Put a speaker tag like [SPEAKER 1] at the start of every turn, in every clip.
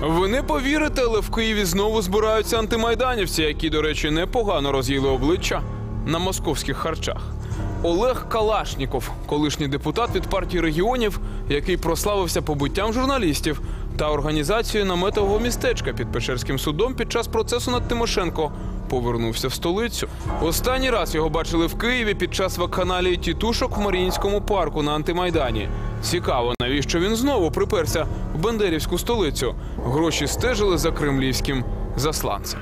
[SPEAKER 1] Ви не повірите, але в Києві знову збираються антимайданівці, які, до речі, непогано роз'їли обличчя на московських харчах. Олег Калашніков, колишній депутат від партії регіонів, який прославився побиттям журналістів та організацією наметового містечка під Печерським судом під час процесу над Тимошенко, повернувся в столицю. Останній раз його бачили в Києві під час вакханалії тітушок в Маріїнському парку на антимайдані. Цікаво, навіщо він знову приперся в Бендерівську столицю. Гроші стежили за кремлівським засланцем.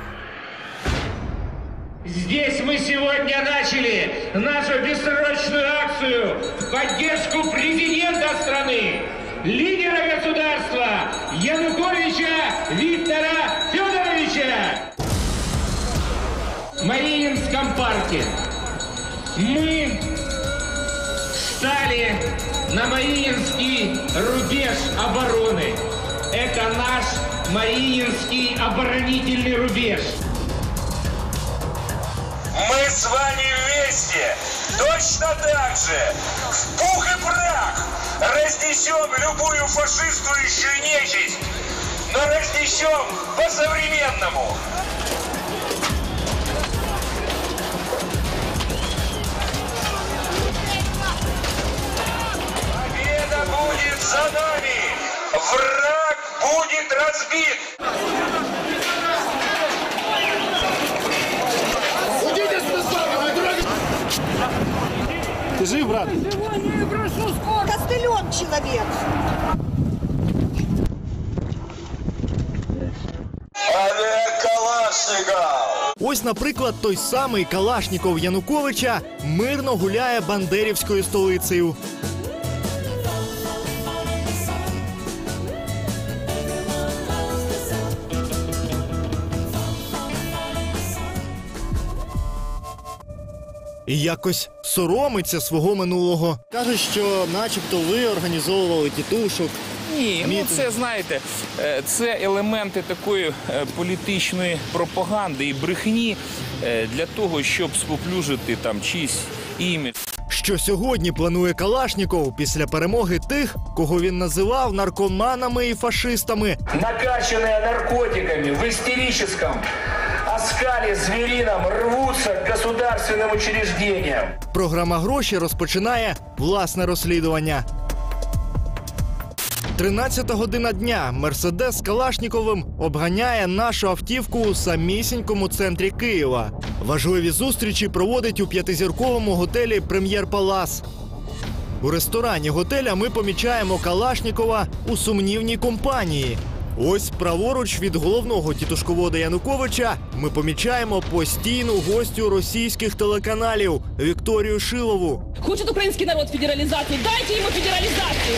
[SPEAKER 2] Здесь мы сегодня начали нашу бессрочную акцию в поддержку президента страны, лидера государства Януковича Виктора Федоровича. В Мариинском парке мы стали на Мариинский рубеж обороны. Это наш Мариинский оборонительный рубеж.
[SPEAKER 3] Мы с вами вместе точно так же в пух и прах разнесем любую фашистующую нечисть, но разнесем по-современному. За нами! Враг будет разбит!
[SPEAKER 4] Ты жив, брат?
[SPEAKER 5] Костылем человек.
[SPEAKER 3] Олег Калашников!
[SPEAKER 4] Ось, наприклад, той самий Калашніков Януковича мирно гуляє бандерівською столицею. І якось соромиться свого минулого. Каже, що начебто ви організовували тітушок.
[SPEAKER 6] Ні, ну це знаєте, е, це елементи такої е, політичної пропаганди і брехні е, для того, щоб споплюжити там чийсь імідж.
[SPEAKER 4] Що сьогодні планує Калашніков після перемоги тих, кого він називав наркоманами і фашистами,
[SPEAKER 2] накачанные наркотиками в истерическом оскале зверином рвутся к государственным учреждениям.
[SPEAKER 4] Програма гроші розпочинає власне розслідування. 13 година дня Мерседес з Калашніковим обганяє нашу автівку у самісінькому центрі Києва. Важливі зустрічі проводить у п'ятизірковому готелі Прем'єр Палас. У ресторані готеля ми помічаємо Калашнікова у сумнівній компанії. Ось праворуч від головного тітушковода Януковича ми помічаємо постійну гостю російських телеканалів Вікторію Шилову.
[SPEAKER 7] Хочет украинский народ федерализации. Дайте ему федерализацию.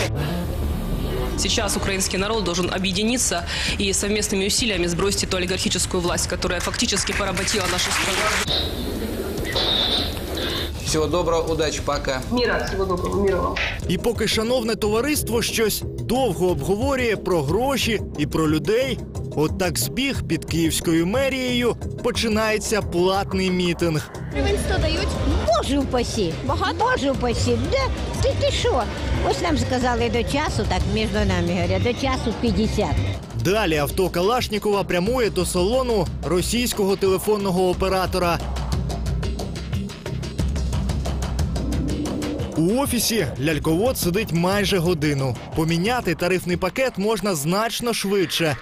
[SPEAKER 8] Сейчас украинский народ должен объединиться и совместными усилиями сбросить эту олигархическую власть, которая фактически поработила нашу страну.
[SPEAKER 9] Всего доброго, удачи, пока.
[SPEAKER 8] Мира, всего доброго, мира вам.
[SPEAKER 4] І поки шановне товариство щось довго обговорює про гроші і про людей, от так збіг під київською мерією починається платний мітинг.
[SPEAKER 5] Гривень 100 дають? Боже упасі. Багато? Боже упасі. Де? Ти, ти що? Ось нам сказали до часу, так між нами говорять, до часу 50.
[SPEAKER 4] Далі авто Калашнікова прямує до салону російського телефонного оператора. У офісі ляльковод сидить майже годину. Поміняти тарифний пакет можна значно швидше.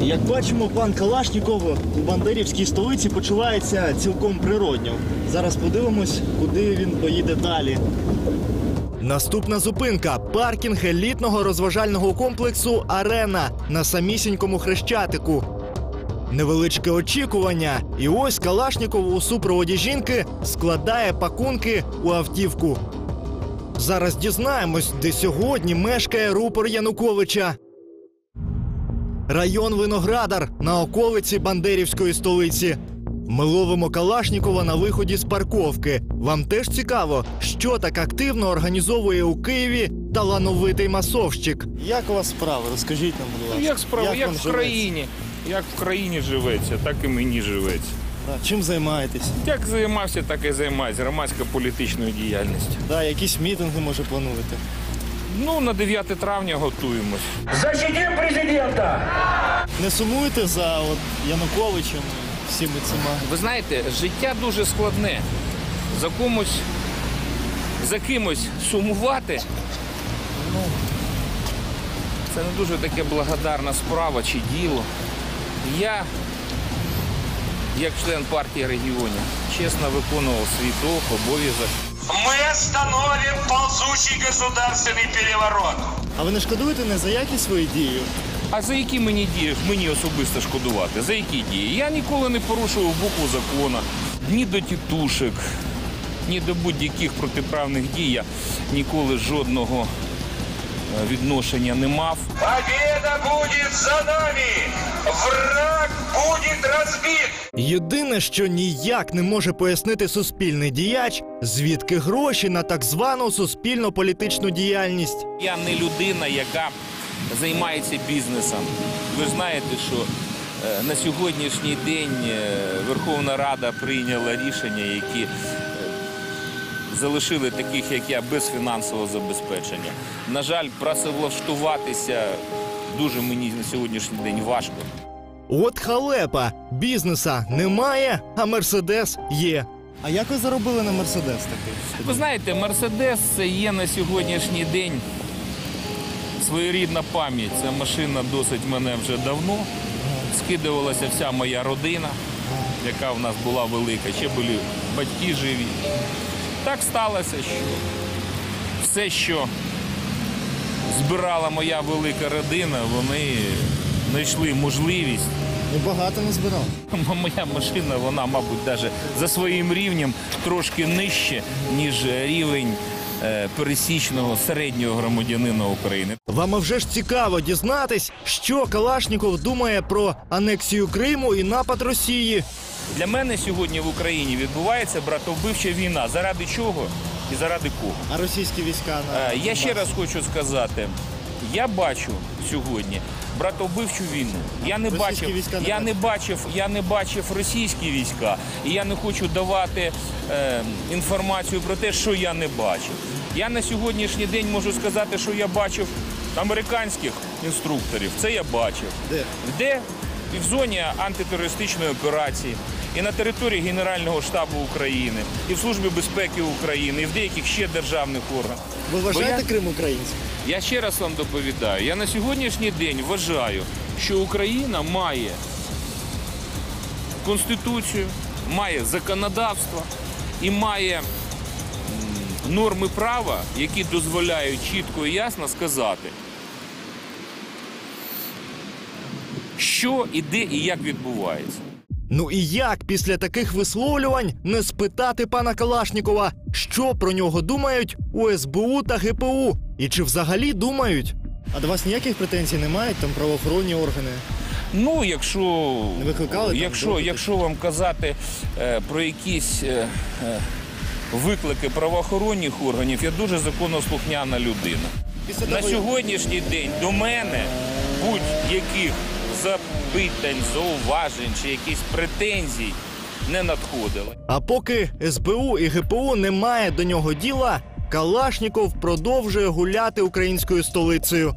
[SPEAKER 10] Як бачимо, пан Калашніков у Бандерівській столиці почувається цілком природньо. Зараз подивимось, куди він поїде далі.
[SPEAKER 4] Наступна зупинка паркінг елітного розважального комплексу Арена на самісінькому хрещатику. Невеличке очікування, і ось Калашніков у супроводі жінки складає пакунки у автівку. Зараз дізнаємось, де сьогодні мешкає рупор Януковича. Район Виноградар на околиці Бандерівської столиці. Ми ловимо Калашнікова на виході з парковки. Вам теж цікаво, що так активно організовує у Києві талановитий масовщик.
[SPEAKER 10] Як у вас справи? Розкажіть нам, будь ласка.
[SPEAKER 6] Як справа, як,
[SPEAKER 10] вам
[SPEAKER 6] в
[SPEAKER 10] живеться?
[SPEAKER 6] країні. Як в країні живеться, так і мені живеться.
[SPEAKER 10] Да, Чим займаєтесь?
[SPEAKER 6] Як займався, так і займаюся громадсько політичною діяльністю.
[SPEAKER 10] Да, якісь мітинги, може, плануєте?
[SPEAKER 6] Ну, на 9 травня готуємось.
[SPEAKER 2] Защитим президента!
[SPEAKER 10] Не сумуєте за от, Януковичем і всіми цими?
[SPEAKER 6] Ви знаєте, життя дуже складне. За комусь, за кимось сумувати. Ну, це не дуже таке благодарна справа чи діло. Я, як член партії регіонів, чесно виконував свій долг, обов'язок.
[SPEAKER 3] Мы остановим ползучий государственный переворот.
[SPEAKER 10] А ви не шкодуєте не за якість свої дії?
[SPEAKER 6] А за які мені дії мені особисто шкодувати? За які дії? Я ніколи не порушував букву закону, ні до тітушек, ні до будь-яких протиправних дій. Я ніколи жодного відношення не мав.
[SPEAKER 3] Победа будет за нами! Враг будет разбит!
[SPEAKER 4] Єдине, що ніяк не може пояснити суспільний діяч, звідки гроші на так звану суспільно-політичну діяльність.
[SPEAKER 6] Я не людина, яка займається бізнесом. Ви ж знаєте, що е, на сьогоднішній день е, Верховна Рада прийняла рішення, які е, залишили таких, як я, без фінансового забезпечення. На жаль, працевлаштуватися дуже мені на сьогоднішній день важко.
[SPEAKER 4] От халепа, бізнеса немає, а мерседес є.
[SPEAKER 10] А як ви заробили на Мерседес такий?
[SPEAKER 6] Ви знаєте, Мерседес це є на сьогоднішній день своєрідна пам'ять. Ця машина досить мене вже давно. Скидувалася вся моя родина, яка в нас була велика. Ще були батьки живі. Так сталося, що все, що збирала моя велика родина, вони знайшли можливість
[SPEAKER 10] Ну багато не збирав.
[SPEAKER 6] Моя машина, вона, мабуть, навіть за своїм рівнем трошки нижче, ніж рівень е, пересічного середнього громадянина України.
[SPEAKER 4] Вам вже ж цікаво дізнатись, що Калашніков думає про анексію Криму і напад Росії.
[SPEAKER 6] Для мене сьогодні в Україні відбувається братовбивча війна. Заради чого і заради кого?
[SPEAKER 10] А російські війська на
[SPEAKER 6] Е, Я ще раз хочу сказати. Я бачу сьогодні братовбивчу війну. Я не
[SPEAKER 10] Російські
[SPEAKER 6] бачив,
[SPEAKER 10] війська не
[SPEAKER 6] я не бачив, я не бачив російські війська, і я не хочу давати е, інформацію про те, що я не бачив. Я на сьогоднішній день можу сказати, що я бачив американських інструкторів. Це я бачив.
[SPEAKER 10] Де?
[SPEAKER 6] Де? І в зоні антитерористичної операції, і на території Генерального штабу України, і в Службі безпеки України, і в деяких ще державних органах.
[SPEAKER 10] Ви вважаєте
[SPEAKER 6] я-
[SPEAKER 10] Крим українським?
[SPEAKER 6] я ще раз вам доповідаю. Я на сьогоднішній день вважаю, що Україна має конституцію, має законодавство і має норми права, які дозволяють чітко і ясно сказати, що і де і як відбувається.
[SPEAKER 4] Ну і як після таких висловлювань не спитати пана Калашнікова, що про нього думають у СБУ та ГПУ? І чи взагалі думають?
[SPEAKER 10] А до вас ніяких претензій не мають там правоохоронні органи?
[SPEAKER 6] Ну, якщо,
[SPEAKER 10] Не викликали там
[SPEAKER 6] якщо,
[SPEAKER 10] допити?
[SPEAKER 6] якщо вам казати е, про якісь е, е, виклики правоохоронних органів, я дуже законослухняна людина.
[SPEAKER 10] Після
[SPEAKER 6] На
[SPEAKER 10] того,
[SPEAKER 6] сьогоднішній день до мене будь-яких запитань, зауважень чи якісь претензій не надходили.
[SPEAKER 4] А поки СБУ і ГПУ не має до нього діла, Калашніков продовжує гуляти українською столицею,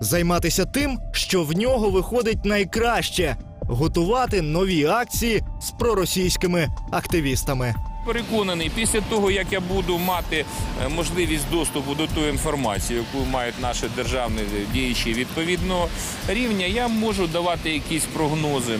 [SPEAKER 4] займатися тим, що в нього виходить найкраще готувати нові акції з проросійськими активістами.
[SPEAKER 6] Переконаний, після того, як я буду мати е, можливість доступу до тої інформації, яку мають наші державні діячі відповідного рівня, я можу давати якісь прогнози.